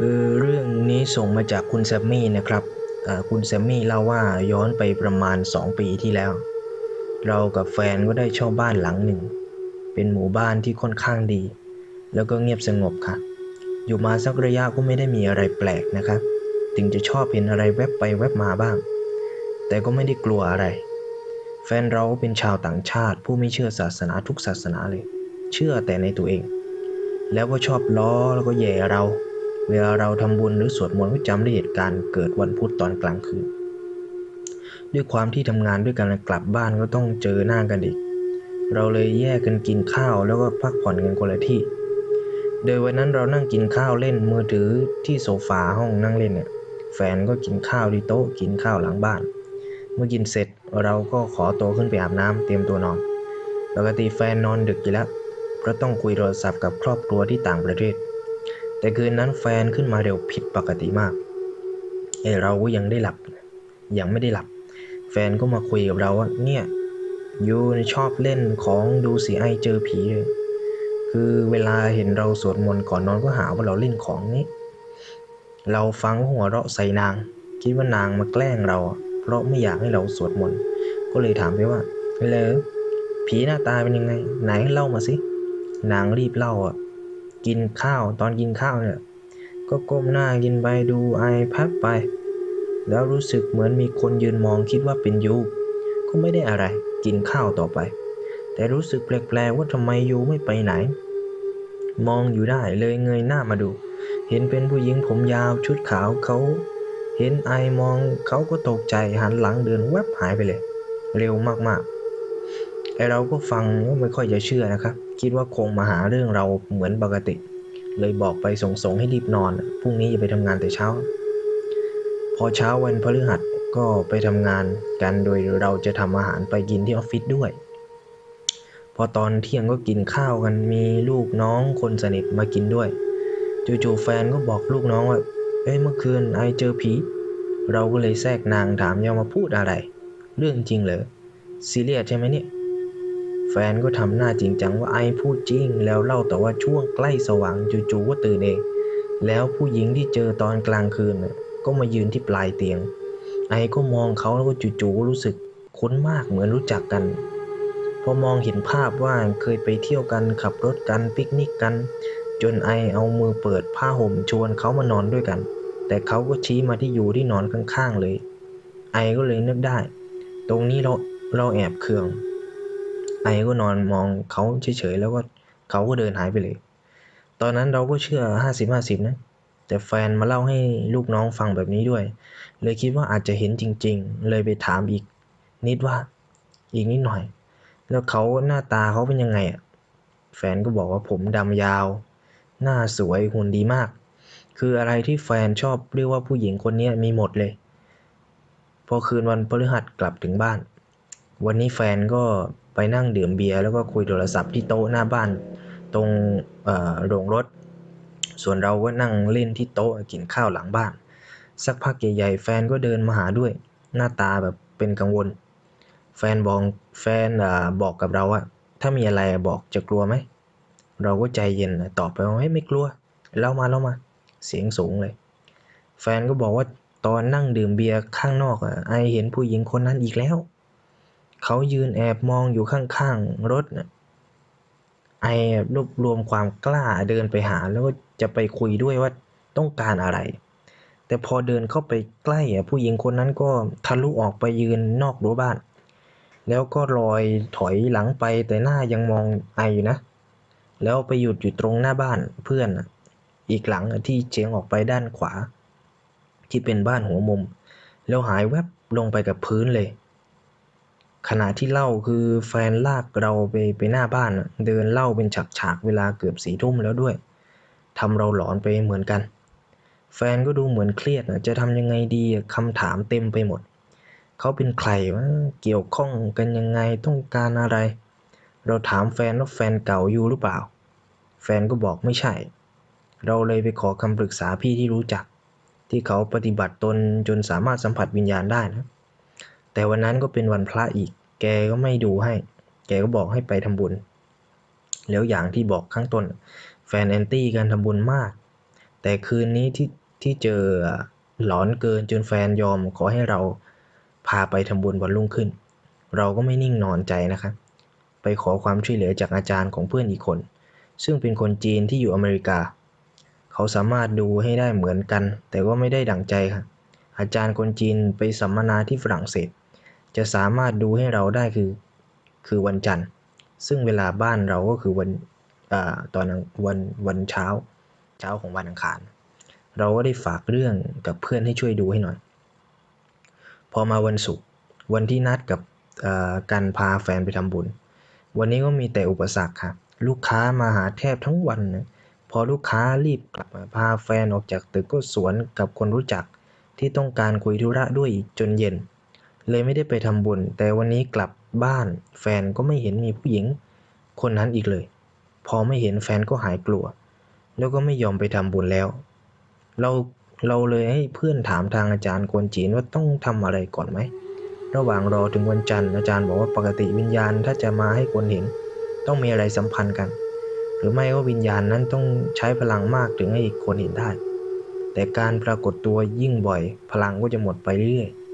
คือเรื่องนี้ส่งมาจากคุณแซมมี่นะครับคุณแซมมี่เล่าว่าย้อนไปประมาณ 2 ปีที่แล้ว เรากับแฟนก็ได้เช่าบ้านหลังหนึ่ง เป็นหมู่บ้านที่ค่อนข้างดี แล้วก็เงียบสงบค่ะ อยู่มาสักระยะก็ไม่ได้มีอะไรแปลกนะครับ ถึงจะชอบเห็นอะไรแวบไปแวบมาบ้าง แต่ก็ไม่ได้กลัวอะไร แฟนเราเป็นชาวต่างชาติ ผู้ไม่เชื่อศาสนาทุกศาสนาเลย เชื่อแต่ในตัวเอง แล้วก็ชอบล้อแล้วก็แย่เรา เวลาเราทำบุญหรือสวดมนต์ก็จำได้เหตุการณ์เกิดวันพุธตอนกลางคืน ด้วยความที่ทำงานด้วยกันกลับบ้านก็ต้องเจอหน้ากันอีก เราเลยแยกกันกินข้าวแล้วก็พักผ่อนกันคนละที่ โดยวันนั้นเรานั่งกินข้าวเล่นมือถือที่โซฟาห้องนั่งเล่นเนี่ย แฟนก็กินข้าวที่โต๊ะกินข้าวหลังบ้าน เมื่อกินเสร็จเราก็ขอตัวขึ้นไปอาบน้ำเตรียมตัวนอน ปกติแฟนนอนดึกอยู่แล้วเพราะต้องคุยโทรศัพท์กับครอบครัวที่ต่างประเทศ แต่คืนนั้นแฟนขึ้นมาเร็วผิดปกติมากเอเราก็ยังได้หลับ ยังไม่ได้หลับ แฟนก็มาคุยกับเราว่าเนี่ยยูชอบเล่นของดูสีไอเจอผีเลยคือเวลาเห็นเราสวดมนต์ก่อนนอนก็หาว่าเราเล่นของนี้ เราฟังหัวเราะใส่นาง คิดว่านางมาแกล้งเราอะเพราะไม่อยากให้เราสวดมนต์ก็เลยถามไปว่าเลอผีหน้าตาเป็นยังไง ไหนเล่ามาสิ นางรีบเล่าอะ กินข้าว ตอนกินข้าวเนี่ย ก็ก้มหน้ากินไปดูไอพัดไป แล้วรู้สึกเหมือนมีคนยืนมองคิดว่าเป็นยูก็ไม่ได้อะไร กินข้าวต่อไป แต่รู้สึกแปลกๆว่าทำไมยูไม่ไปไหน มองอยู่ได้เลยเงยหน้ามาดู เห็นเป็นผู้หญิงผมยาวชุดขาวเขาเห็นไอมองเขาก็ตกใจหันหลังเดินแวบหายไปเลย เร็วมากๆไอเราก็ฟังก็ไม่ค่อยจะเชื่อนะครับ คิดว่าคงมาหาเรื่องเราเหมือนปกติ เลยบอกไปส่งๆให้รีบนอน พรุ่งนี้จะไปทำงานแต่เช้า พอเช้าวันพฤหัสก็ไปทำงานกันโดยเราจะทำอาหารไปกินที่ออฟฟิศด้วย พอตอนเที่ยงก็กินข้าวกันมีลูกน้องคนสนิทมากินด้วยจู่ๆแฟนก็บอกลูกน้องว่าเอ้ยเมื่อคืนไอเจอผี เราก็เลยแทรกนางถามยามาพูดอะไร เรื่องจริงเหรอซีเรียสใช่ไหมเนี่ย ฟนก็ทำหน้าจริงจังว่าไอพูดจริง แล้วเล่าแต่ว่าช่วงใกล้สว่างจู่ๆก็ตื่นเอง แล้วผู้หญิงที่เจอตอนกลางคืนก็มายืนที่ปลายเตียง ไอก็มองเขาแล้วก็จู่ๆก็รู้สึกคุ้นมากเหมือนรู้จักกัน พอมองเห็นภาพว่าเคยไปเที่ยวกันขับรถกันปิกนิกกัน จนไอเอามือเปิดผ้าห่มชวนเขามานอนด้วยกัน แต่เขาก็ชี้มาที่อยู่ที่นอนข้างๆเลย ไอก็เลยนึกได้ ตรงนี้เราเราแอบเคือง ไอก็นอนมองเขาเฉยๆแล้วก็เขาก็เดินหายไปเลย ตอนนั้นเราก็เชื่อห้าสิบห้าสิบนะ แต่แฟนมาเล่าให้ลูกน้องฟังแบบนี้ด้วย เลยคิดว่าอาจจะเห็นจริง ๆ เลยไปถามอีก นิดว่าอีกนิดหน่อย แล้วเขาหน้าตาเขาเป็นยังไงอะแฟนก็บอกว่าผมดำยาว หน้าสวยหุ่นดีมาก คืออะไรที่แฟนชอบเรียกว่าผู้หญิงคนนี้มีหมดเลย พอคืนวันพฤหัสกลับถึงบ้าน วันนี้แฟนก็ไปนั่งดื่มเบียร์แล้วก็คุยโทรศัพท์ที่โต๊ะหน้าบ้านตรงเอ่อโรงรถ ส่วนเราก็นั่งเล่นที่โต๊ะกินข้าวหลังบ้าน สักพักใหญ่ๆแฟนก็เดินมาหาด้วย หน้าตาแบบเป็นกังวล แฟนบอกแฟนอ่าบอกกับเราว่าถ้ามีอะไรบอกจะกลัวไหม เราก็ใจเย็นตอบไปว่าเฮ้ยไม่กลัว เล่ามาเล่ามา เสียงสูงเลย แฟนก็บอกว่าตอนนั่งดื่มเบียร์ข้างนอกอะไอเห็นผู้หญิงคนนั้นอีกแล้ว เขายืนแอบมองอยู่ข้างๆรถน่ะ ไอรวบรวมความกล้าเดินไปหาแล้วก็จะไปคุยด้วยว่าต้องการอะไร แต่พอเดินเข้าไปใกล้อะผู้หญิงคนนั้นก็ทะลุออกไปยืนนอกรั้วบ้าน แล้วก็ลอยถอยหลังไปแต่หน้ายังมองไออยู่นะ แล้วไปหยุดอยู่ตรงหน้าบ้านเพื่อนอีกหลังที่เฉียงออกไปด้านขวา ที่เป็นบ้านหัวมุม แล้วหายแวบลงไปกับพื้นเลย ขณะที่เล่าคือแฟนลากเราไปไปหน้าบ้านเดินเล่าเป็นฉากๆเวลาเกือบสี่ทุ่มแล้วด้วยทำเราหลอนไปเหมือนกัน แฟนก็ดูเหมือนเครียดนะจะทำยังไงดีคำถามเต็มไปหมด เขาเป็นใครวะเกี่ยวข้องกันยังไงต้องการอะไร เราถามแฟนว่าแฟนเก่าอยู่หรือเปล่า แฟนก็บอกไม่ใช่ เราเลยไปขอคำปรึกษาพี่ที่รู้จัก ที่เขาปฏิบัติตนจนสามารถสัมผัสวิญญาณได้นะ แต่วันนั้นก็เป็นวันพระอีก แกก็ไม่ดูให้ แกก็บอกให้ไปทำบุญ แล้วอย่างที่บอกข้างต้น แฟนแอนตี้การทำบุญมาก แต่คืนนี้ที่ที่เจอหลอนเกินจนแฟนยอมขอให้เราพาไปทำบุญวันรุ่งขึ้น เราก็ไม่นิ่งนอนใจนะครับไปขอความช่วยเหลือจากอาจารย์ของเพื่อนอีกคน ซึ่งเป็นคนจีนที่อยู่อเมริกา เขาสามารถดูให้ได้เหมือนกัน แต่ก็ไม่ได้ดั่งใจครับอาจารย์คนจีนไปสัมมนาที่ฝรั่งเศส จะสามารถดูให้เราได้คือคือวันจันทร์ ซึ่งเวลาบ้านเราก็คือวันอ่าตอนวันวันเช้า เช้าของวันอังคาร เราก็ได้ฝากเรื่องกับเพื่อนให้ช่วยดูให้หน่อย พอมาวันศุกร์วันที่นัดกับการพาแฟนไปทำบุญ วันนี้ก็มีแต่อุปสรรคครับลูกค้ามาหาแทบทั้งวันนะพอลูกค้ารีบกลับมาพาแฟนออกจากตึกก็สวนกับคนรู้จักที่ต้องการคุยธุระด้วยอีกจนเย็น เลยไม่ได้ไปทำบุญ แต่วันนี้กลับบ้านแฟนก็ไม่เห็นมีผู้หญิง คนนั้นอีกเลย พอไม่เห็นแฟนก็หายกลัว แล้วก็ไม่ยอมไปทำบุญแล้ว เราเราเลยให้เพื่อนถามทางอาจารย์กวนจีนว่าต้องทำอะไรก่อนไหม ระหว่างรอถึงวันจันทร์อาจารย์บอกว่าปกติวิญญาณถ้าจะมาให้คนเห็น ต้องมีอะไรสัมพันธ์กัน หรือไม่ก็วิญญาณนั้นต้องใช้พลังมากถึงให้คนเห็นได้ แต่การปรากฏตัวยิ่งบ่อย พลังก็จะหมดไปเรื่อยๆ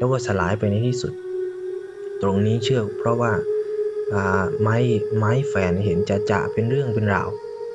แล้วก็สลายไปในที่สุด ตรงนี้เชื่อเพราะว่าาไม้ไม้แฝนเห็นจะจะเป็นเรื่องเป็นราว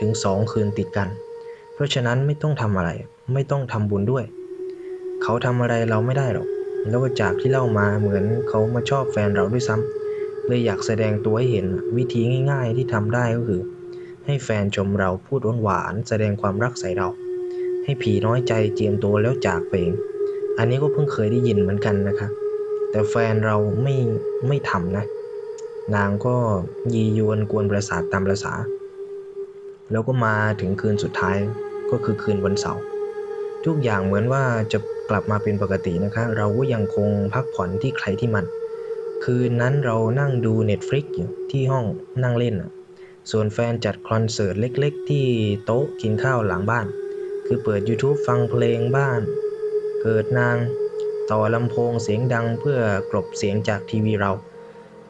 ถึงสองคืนติดกัน เพราะฉะนั้นไม่ต้องทำอะไร ไม่ต้องทำบุญด้วย เขาทำอะไรเราไม่ได้หรอก แล้วจากที่เล่ามาเหมือนเขามาชอบแฟนเราด้วยซ้ำเลยอยากแสดงตัวให้เห็นวิธีง่าย ๆ ที่ทำได้ก็คือ ให้แฟนชมเราพูดหวานๆแสดงความรักใส่เรา ให้ผีน้อยใจเจียมตัวแล้วจากไปเอง อันนี้ก็เพิ่งเคยได้ยินเหมือนกันนะคะ แต่แฟนเราไม่ไม่ทำนะ นางก็ยียวนกวนประสาทตามประษา แล้วก็มาถึงคืนสุดท้ายก็คือคืนวันเสาร์ทุกอย่างเหมือนว่าจะกลับมาเป็นปกตินะคะ เราก็ยังคงพักผ่อนที่ใครที่มัน คืนนั้นเรานั่งดู Netflix อยู่ที่ห้องนั่งเล่นน่ะส่วนแฟนจัดคอนเสิร์ตเล็ก ๆ ที่โต๊ะกินข้าวหลังบ้าน คือเปิด YouTube ฟังเพลงบ้าน เกิดนางต่อลำโพงเสียงดังเพื่อกลบเสียงจากทีวีเรา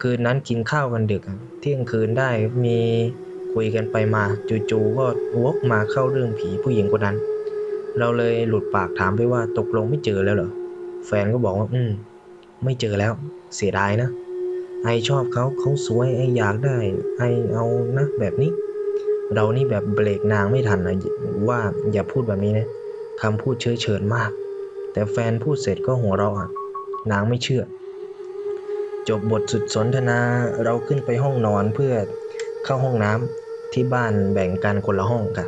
คืนนั้นกินข้าวกันดึกเที่ยงคืนได้มีคุยกันไปมาจู่ๆก็วกมาเข้าเรื่องผีผู้หญิงคนนั้น เราเลยหลุดปากถามไปว่าตกลงไม่เจอแล้วเหรอแฟนก็บอกว่า อืม ไม่เจอแล้ว เสียดายนะ ไอชอบเขาเขาสวยไออยากได้ ไอเอานะแบบนี้ เรานี่แบบเบรกนางไม่ทันนะว่าอย่าพูดแบบนี้นะคำพูดเชื้อเชิญมาก แต่แฟนพูดเสร็จก็หัวเราะนางไม่เชื่อ จบบทสุดสนทนาเราขึ้นไปห้องนอนเพื่อเข้าห้องน้ำที่บ้านแบ่งกันคนละห้องค่ะ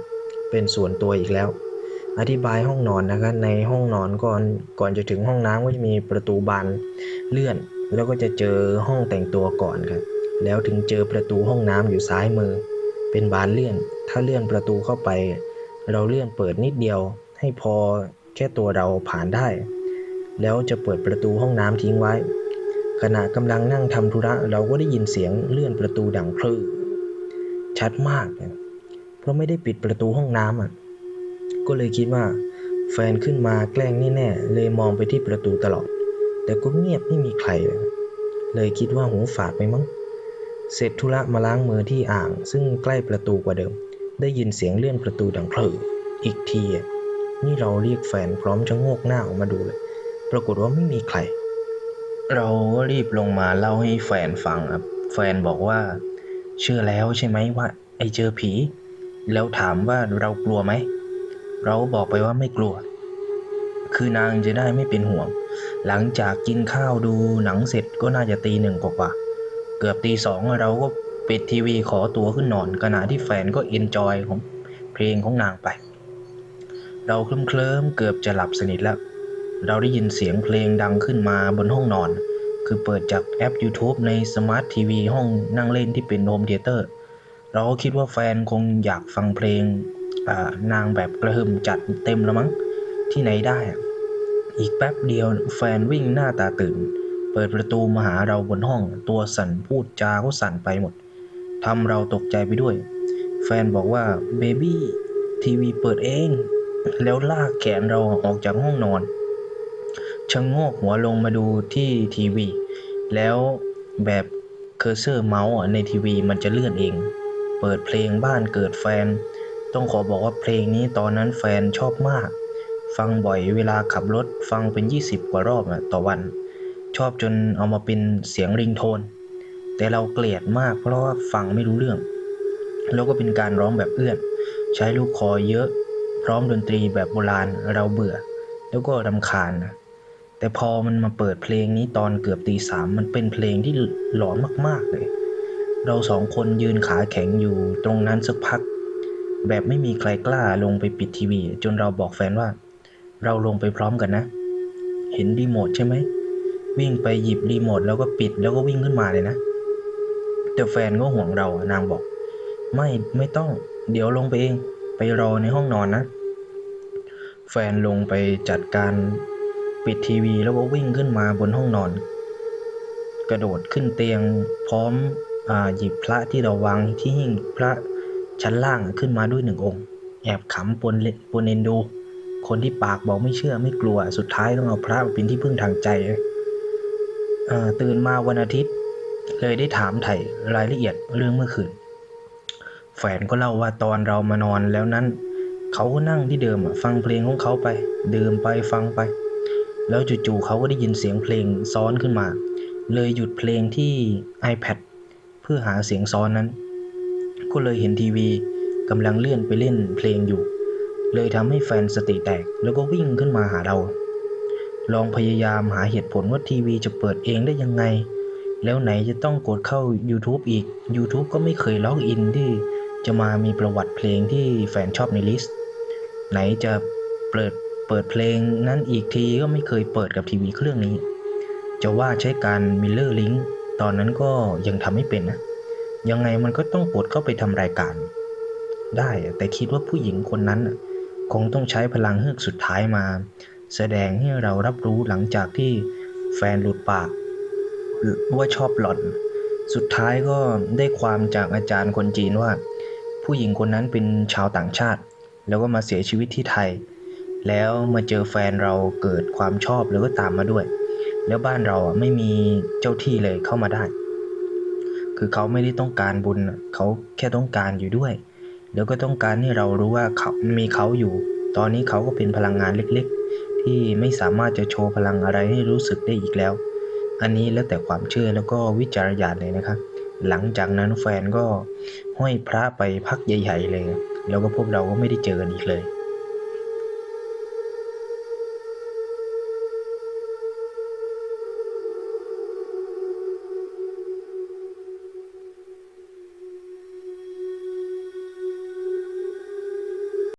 เป็นส่วนตัวอีกแล้ว อธิบายห้องนอนนะคะในห้องนอนก่อนก่อนจะถึงห้องน้ำก็จะมีประตูบานเลื่อน แล้วก็จะเจอห้องแต่งตัวก่อนครับแล้วถึงเจอประตูห้องน้ำอยู่ซ้ายมือ เป็นบานเลื่อน ถ้าเลื่อนประตูเข้าไป เราเลื่อนเปิดนิดเดียวให้พอ แค่ตัวเราผ่านได้ แล้วจะเปิดประตูห้องน้ำทิ้งไว้ ขณะกำลังนั่งทำธุระเราก็ได้ยินเสียงเลื่อนประตูดังคลื่ชัดมากนะเพราะไม่ได้ปิดประตูห้องน้ำอะ ก็เลยคิดว่า แฟนขึ้นมาแกล้งแน่ๆเลยมองไปที่ประตูตลอด แต่ก็เงียบไม่มีใครเลยเลยคิดว่าหูฝาดไปมั้ง เสร็จธุระมาล้างมือที่อ่าง ซึ่งใกล้ประตูกว่าเดิม ได้ยินเสียงเลื่อนประตูดังคลื่อีกทีอะ นี่เราเรียกแฟนพร้อมจะโงกหน้าออกมาดูเลย ปรากฏว่าไม่มีใคร เราก็รีบลงมาเล่าให้แฟนฟังครับ แฟนบอกว่า เชื่อแล้วใช่ไหมว่า ไอเจอผี แล้วถามว่าเรากลัวไหม เราบอกไปว่าไม่กลัว คือนางจะได้ไม่เป็นห่วง หลังจากกินข้าวดูหนังเสร็จก็น่าจะตีหนึ่งกว่าเกือบตีสองเราก็ปิดทีวีขอตัวขึ้นนอนขณะที่แฟนก็เอนจอยของเพลงของนางไป เราเคลิ้มเคลิ้มเกือบจะหลับสนิทแล้ว เราได้ยินเสียงเพลงดังขึ้นมาบนห้องนอน คือเปิดจากแอป YouTube ในสมาร์ททีวีห้องนั่งเล่นที่เป็นโฮมเทเตอร์ เราก็คิดว่าแฟนคงอยากฟังเพลงนางแบบกระหึ่มจัดเต็มแล้วมั้ง ที่ไหนได้อะอีกแป๊บเดียวแฟนวิ่งหน้าตาตื่น เปิดประตูมาหาเราบนห้อง ตัวสั่นพูดจาก็สั่นไปหมดทำเราตกใจไปด้วย แฟนบอกว่าเบบี้ทีวีเปิดเอง แล้วลากแขนเราออกจากห้องนอนชะโงกหัวลงมาดูที่ทีวี แล้วแบบเคอร์เซอร์เมาส์ในทีวีมันจะเลื่อนเอง เปิดเพลงบ้านเกิดแฟน ต้องขอบอกว่าเพลงนี้ตอนนั้นแฟนชอบมาก ฟังบ่อยเวลาขับรถฟังเป็น 20 กว่ารอบต่อวัน ชอบจนเอามาเป็นเสียงริงโทน แต่เราเกลียดมากเพราะว่าฟังไม่รู้เรื่อง แล้วก็เป็นการร้องแบบเอื้อน ใช้ลูกคอเยอะ พร้อมดนตรีแบบโบราณเราเบื่อ แล้วก็รำคาญนะแต่พอมันมาเปิดเพลงนี้ตอนเกือบตีสามมันเป็นเพลงที่หลอนมากๆเลย เราสองคนยืนขาแข็งอยู่ตรงนั้นสักพัก แบบไม่มีใครกล้าลงไปปิดทีวี จนเราบอกแฟนว่า เราลงไปพร้อมกันนะ เห็นรีโมทใช่ไหมวิ่งไปหยิบรีโมทแล้วก็ปิดแล้วก็วิ่งขึ้นมาเลยนะ แต่แฟนก็ห่วงเรานางบอก ไม่ไม่ต้อง เดี๋ยวลงไปเอง ไปรอในห้องนอนนะ แฟนลงไปจัดการปิดทีวีแล้วก็วิ่งขึ้นมาบนห้องนอน กระโดดขึ้นเตียงพร้อมอาหยิบพระที่เราวางที่หิ้งพระชั้นล่างขึ้นมาด้วยหนึ่งองค์ แอบขำปนเลปนเอนดู คนที่ปากบอกไม่เชื่อไม่กลัว สุดท้ายต้องเอาพระเป็นที่พึ่งทางใจอ่อตื่นมาวันอาทิตย์ เลยได้ถามไถ่รายละเอียดเรื่องเมื่อคืน แฟนก็เล่าว่าตอนเรามานอนแล้วนั้น เขาก็นั่งที่เดิมฟังเพลงของเขาไป ดื่มไปฟังไป แล้วจู่ๆเขาก็ได้ยินเสียงเพลงซ้อนขึ้นมา เลยหยุดเพลงที่ iPad เพื่อหาเสียงซ้อนนั้น ก็เลยเห็นทีวีกำลังเลื่อนไปเล่นเพลงอยู่ เลยทำให้แฟนสติแตกแล้วก็วิ่งขึ้นมาหาเรา ลองพยายามหาเหตุผลว่าทีวีจะเปิดเองได้ยังไง แล้วไหนจะต้องกดเข้า YouTube อีก YouTube ก็ไม่เคยล็อกอินที่ จะมามีประวัติเพลงที่แฟนชอบในลิสต์ ไหนจะเปิดเปิดเพลงนั้นอีกทีก็ไม่เคยเปิดกับทีวีเครื่องนี้ จะว่าใช้การ Miller Link ตอนนั้นก็ยังทำไม่เป็นนะ ยังไงมันก็ต้องกดเข้าไปทำรายการ ได้แต่คิดว่าผู้หญิงคนนั้น คงต้องใช้พลังเฮือกสุดท้ายมา แสดงให้เรารับรู้หลังจากที่แฟนหลุดปากว่าชอบหล่อน สุดท้ายก็ได้ความจากอาจารย์คนจีนว่า ผู้หญิงคนนั้นเป็นชาวต่างชาติ แล้วก็มาเสียชีวิตที่ไทย แล้วมาเจอแฟนเราเกิดความชอบแล้วก็ตามมาด้วย แล้วบ้านเราอะไม่มีเจ้าที่เลยเข้ามาได้ คือเขาไม่ได้ต้องการบุญเขาแค่ต้องการอยู่ด้วย แล้วก็ต้องการให้เรารู้ว่าเขามีเขาอยู่ ตอนนี้เขาก็เป็นพลังงานเล็กๆ ที่ไม่สามารถจะโชว์พลังอะไรให้รู้สึกได้อีกแล้ว อันนี้แล้วแต่ความเชื่อแล้วก็วิจารณญาณเลยนะครับ หลังจากนั้นแฟนก็ห้อยพระไปพักใหญ่ๆเลย แล้วก็พวกเราก็ไม่ได้เจอกันอีกเลย